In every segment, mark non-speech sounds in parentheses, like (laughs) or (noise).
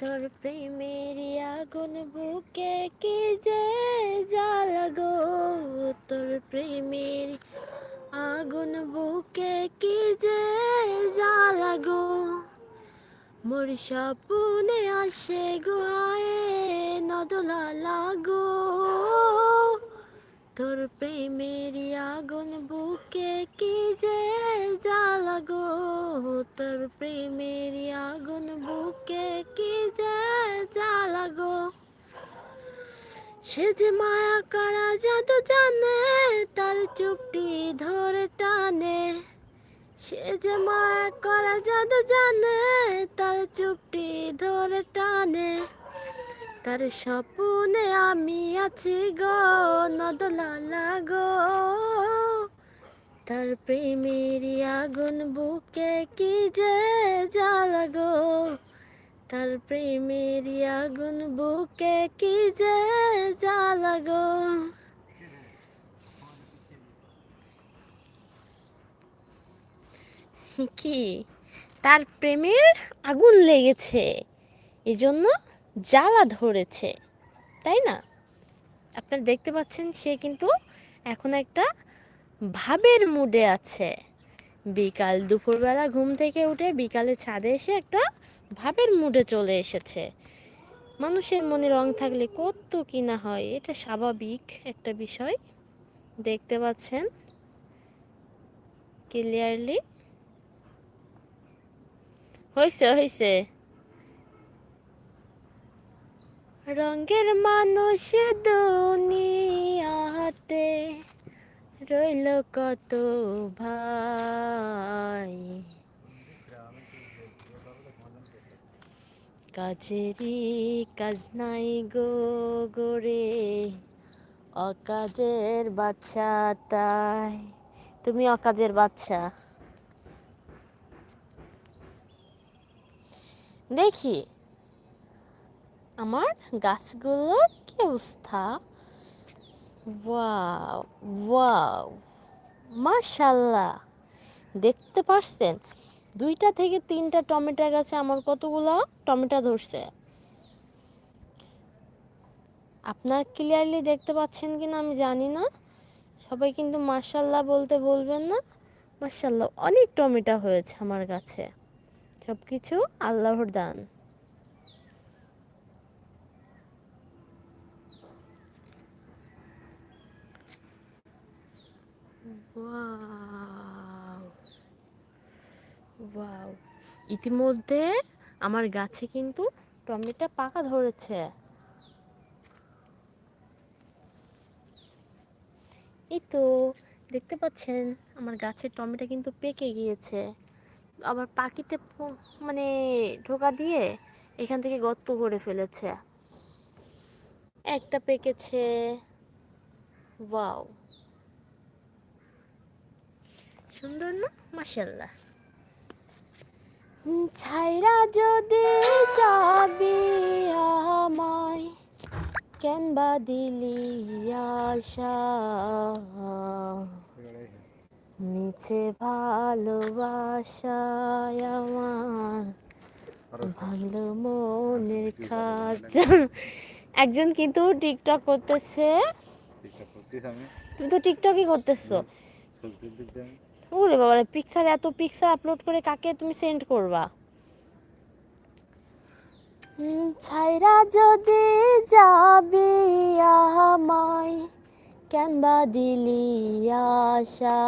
তোর প্রেমের আগুন বুকে কি যে জ্বালাগো তোর প্রেমের আগুন বুকে কি যে জ্বালাগো মোর স্বপ্নে আসে গোয়ায়ে নদলা লাগো। তোর প্রেমের আগুন বুকে কি যে তোর প্রেমের আগুন বুকে কি যে জ্বালাগো সে যে মায়া করা যত জানে, তার চুপটি ধরে টানে। সে যে মায়া করা যত জানে, তার চুপটি ধরে টানে। তার স্বপ্নে আমি আছি গো, নদলালা গো। তার প্রেমের আগুন বুকে কি যে জ্বালা গো? তার প্রেমের আগুন বুকে কি যে জ্বালা গো? কি? তার প্রেমের আগুন লেগেছে, এজন্য জ্বালা ধরেছে, তাই না? আপনারা দেখতে পাচ্ছেন, সে কিন্তু এখন একটা ভাবের মুডে আছে। বিকাল দুপুরবেলা ঘুম থেকে উঠে বিকালে ছাদে এসে একটা ভাবের মুডে চলে এসেছে। মানুষের মনে রং থাকলে কত কি না হয়, এটা স্বাভাবিক একটা বিষয়। দেখতে পাচ্ছেন? ক্লিয়ারলি হয়েছে হয়েছে রঙের মানুষ দুনিয়াতে রইল কত ভাই। কাজেরই কাজ নাই গো গোরে, অকাজের বাচ্চা তাই। তুমি অকাজের বাচ্চা। দেখি, আমার গাছগুলোর কি অবস্থা? ওয়াও ওয়াও মাশাল্লাহ দেখতে পারছেন? দুইটা থেকে তিনটা টমেটো গাছে আমার কতগুলো টমেটো ধরছে? আপনার ক্লিয়ারলি দেখতে পাচ্ছেন কি না আমি জানি না। সবাই কিন্তু মার্শাল্লাহ বলতে বলবেন না। মার্শাল্লাহ অনেক টমেটো হয়েছে আমার কাছে সব কিছু আল্লাহর দান। ওয়াও ইতিমধ্যে আমার গাছে কিন্তু টমেটো পাকা ধরেছে। এই তো, দেখতে পাচ্ছেন, আমার গাছের টমেটো কিন্তু পেকে গিয়েছে। আবার পাখিতে মানে ঢোকা দিয়ে এখান থেকে গর্ত করে ফেলেছে। একটা পেকেছে। ওয়াও সুন্দর না? মাসাল্লাহ ছাইরা যদি যাবি আমায় কেন বা দিলি আশা? মিছে ভালোবাসায় আমার ভালো মনের খাজা একজন কিন্তু টিকটক করতেছে। তুমি তো টিকটকই করতেছো। ওরে বাবা পিকচার এত পিকচার আপলোড করে কাকে তুমি সেন্ড করবা? ছাইরা যদি যাবি আমায় কেন বা দিলি আশা?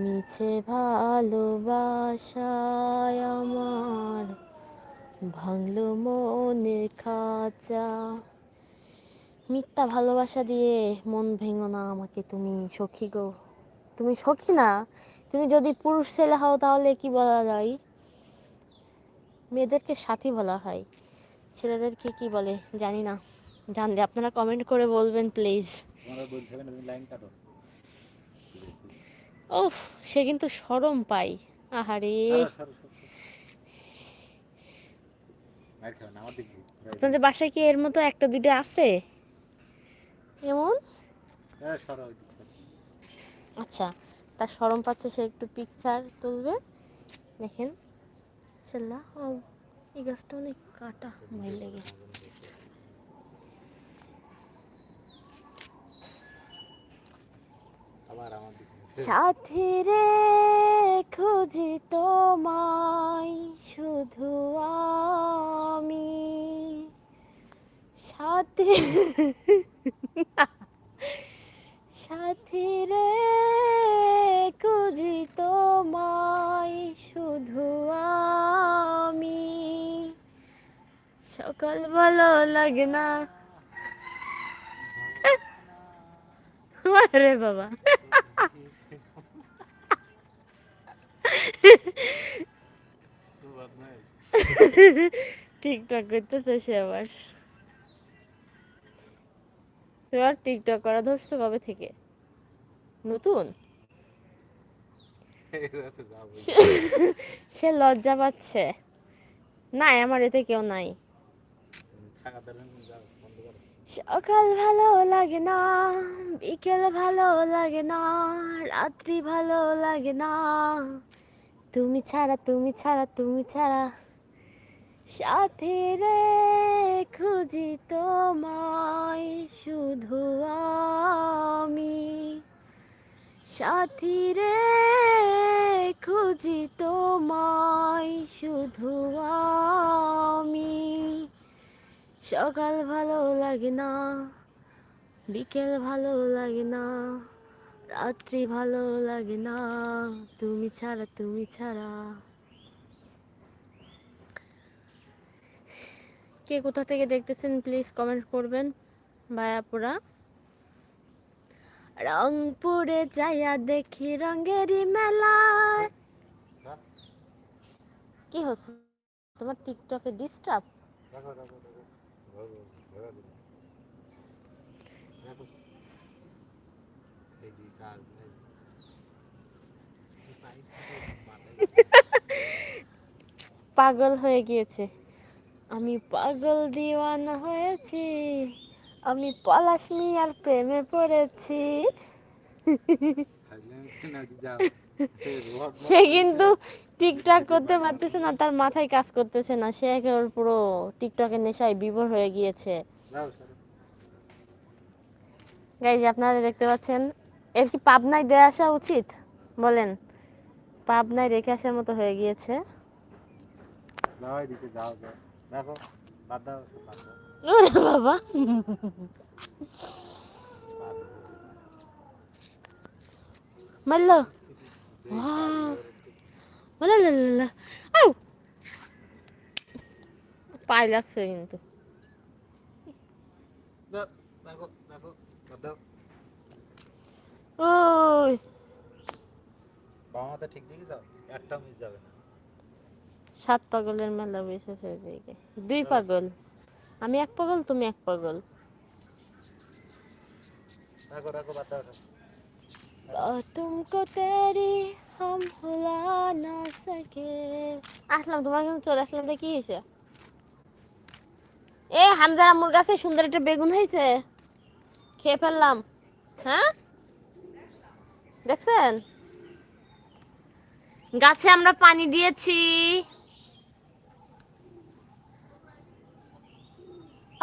মিছে ভালোবাসায় আমার ভাঙলো মনের খাঁচা। মিথ্যা ভালোবাসা দিয়ে মন ভেঙো না আমাকে তুমি সখী গো। তুমি সখী না তুমি যদি পুরুষ ছেলে হও তাহলে কি বলা যায়? মেয়েদেরকে সাথী বলা হয়। ছেলেদেরকে কি বলে জানি না। জানলে আপনারা কমেন্ট করে বলবেন প্লিজ ওফ সে কিন্তু সরম পাই। আহারে। আপনাদের বাসায় কি এর মতো একটা দুইটা আছে? এমন? হ্যাঁ, আচ্ছা তার সরম পাচ্ছে সে একটু পিকচার তুলবে। দেখেন সেল্লা এই গাছটা অনেক কাটা মাই লেগে। সাথী রে খুঁজি তোমায় শুধু আমি। সাথী সাথী রে খুঁজি তোমায় শুধু আমি। সকাল ভালো লাগে না। আরে বাবা। টিকটক করতেছে সে আবার। এবার টিকটক করা ধরছো কবে থেকে? নতুন? (laughs) (laughs) সে লজ্জা পাচ্ছে। নাই আমার এতে কেউ নাই। সকাল ভালো লাগে না বিকেল ভালো লাগে না রাত্রি ভালো লাগে না। তুমি ছাড়া তুমি ছাড়া তুমি ছাড়া। সাথে রে খুঁজি তোমায় শুধু আমি। সাথী রে খুঁজি তোমায় শুধু আমি। সকাল ভালো লাগে না, বিকেল ভালো লাগে না, রাত্রি ভালো লাগে না, তুমি ছাড়া তুমি ছাড়া। কে কোথা থেকে দেখতেছেন প্লিজ কমেন্ট করবেন ভায়াপুরা রংপুরে যাইয়া দেখি রঙেরই মেলায় কি হচ্ছে তোমার টিকটকে ডিস্টার্ব পাগল হয়ে গিয়েছে আমি পাগল দিওয়ানা হয়েছি আমি পলাশ মিয়ার প্রেমে পড়েছি। (laughs) সে কিন্তু টিকটক করতে পারতেছে না তার মাথায় কাজ করতেছে না। সে একেবারে পুরো টিকটকের নেশায় বিভোর হয়ে গিয়েছে। গাইজ আপনারা দেখতে পাচ্ছেন এর কি পাবনায় দিয়ে আসা উচিত? বলেন পাবনায় রেখে আসার মতো হয়ে গিয়েছে। যাও যাও রাখো বাদ দাও ওরে বাবা। মারলো! পায়ে লাগছে কিন্তু। বাবা ঠিক দিকে যাও একটা মিস যাবে না। সাত পাগলের মেলা বসেছে হয়ে দুই পাগল। আমি এক পাগল তুমি এক পাগল। তুমকো তেরি হাম হুলা না সকে। আসলাম তোমার কাছে চলে আসলাম কি হয়েছে? এ হামজার আমুর গাছে সুন্দর একটা বেগুন হয়েছে। খেয়ে ফেললাম। হ্যাঁ? দেখছেন? গাছে আমরা পানি দিয়েছি।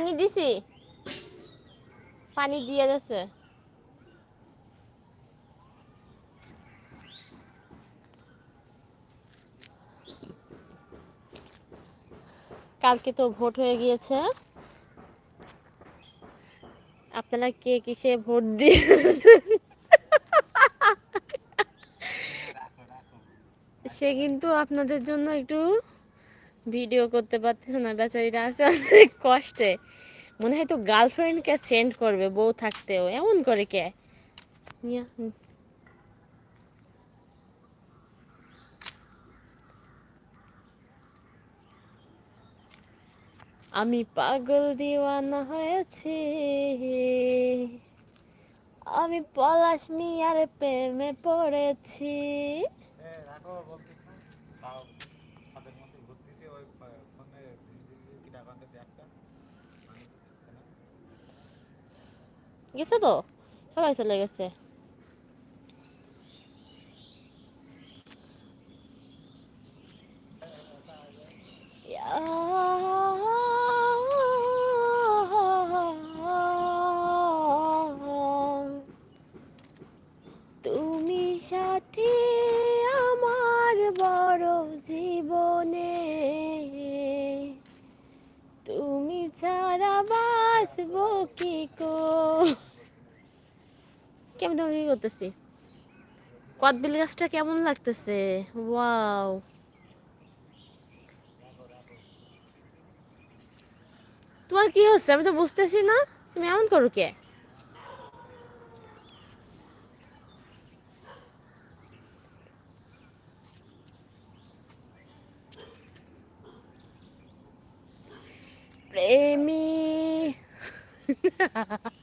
পানি দিছি। পানি দিয়ে গেছে কালকে তো ভোট হয়ে গিয়েছে। আপনারা কে কিসে ভোট দিয়ে সে কিন্তু আপনাদের জন্য একটু ভিডিও করতে পারতেছে না বেচারিটা আছে অনেক কষ্টে। মনে হয় তো গার্লফ্রেন্ডকে সেন্ড করবে, বউ থাকতেও। এমন করে কে? আমি পাগল দিওয়ানা হয়েছি। আমি পলাশ মিয়ার প্রেমে পড়েছি এ, রাখো বলতিস না তাও তাদের মধ্যে ঘুরতেছি ওই ফ- ফোনে কি টাকা আনতে দে একটা পানি দিতে না গেছে তো সবাই চলে গেছে কেমন কি করতেছি? কদবেল গাছটা কেমন লাগতেছে? ওয়াও। তোমার কি হচ্ছে? আমি তো বুঝতেছি না। তুমি এমন করো কে? প্রেমী। (laughs)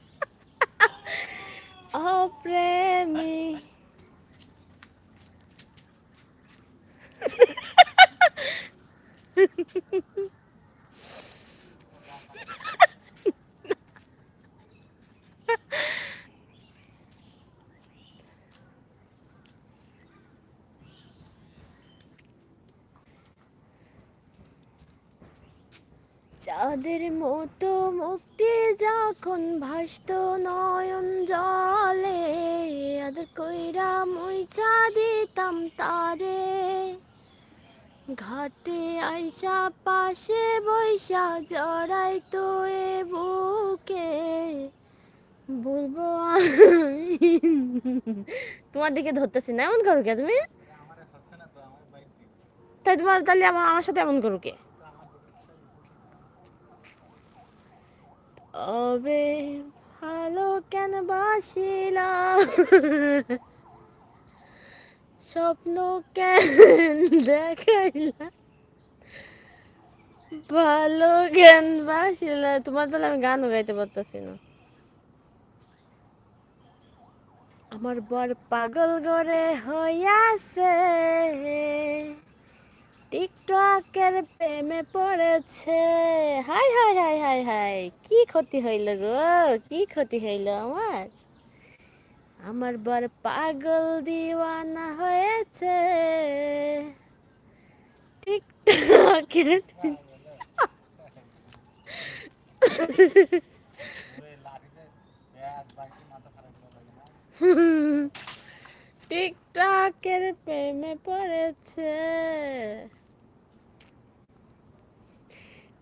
চাঁদের মতো মুক্তি যখন ভাসত নয়ন জলে আদর কইরা মুইছা দিতাম তারে। ঘাটে আইসা পাশে বৈশা জড়াই তো এ বুকে। বলব তোমার দিকে ধরতেছি না এমন করো কে তুমি? তাই তোমার তাহলে আমার আমার সাথে এমন করো কে? তবে ভালো কেন বাসিলা স্বপ্ন কেন দেখাইলা ভালো কেন বাসিলা তোমার তাহলে আমি গানও গাইতে পারতেছি না। আমার বর পাগল করে হইয়াছে। টিকটকের প্রেমে পড়েছে। Hi hi hi hi hi, কি ক্ষতি হইল গো? কি ক্ষতি হইল আমার? আমার বর পাগল দিওয়ানা হয়েছে। টিকটকের টিকটকের প্রেমে পড়েছে।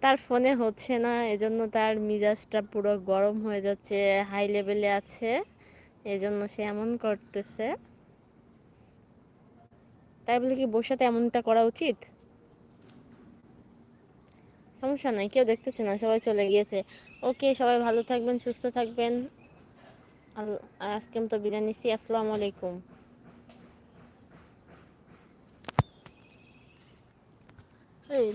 তার ফোনে হচ্ছে না, এজন্য তার মিজাজটা পুরো গরম হয়ে যাচ্ছে হাই লেভেলে আছে, এজন্য সে এমন করতেছে। তাই বলে কি বসে এমনটা করা উচিত? সমস্যা নাই, কেউ দেখতেছে না, সবাই চলে গিয়েছে। ওকে, সবাই ভালো থাকবেন, সুস্থ থাকবেন। আজকে তো বিরিয়ানি নিচ্ছি, আসসালামু আলাইকুম। এই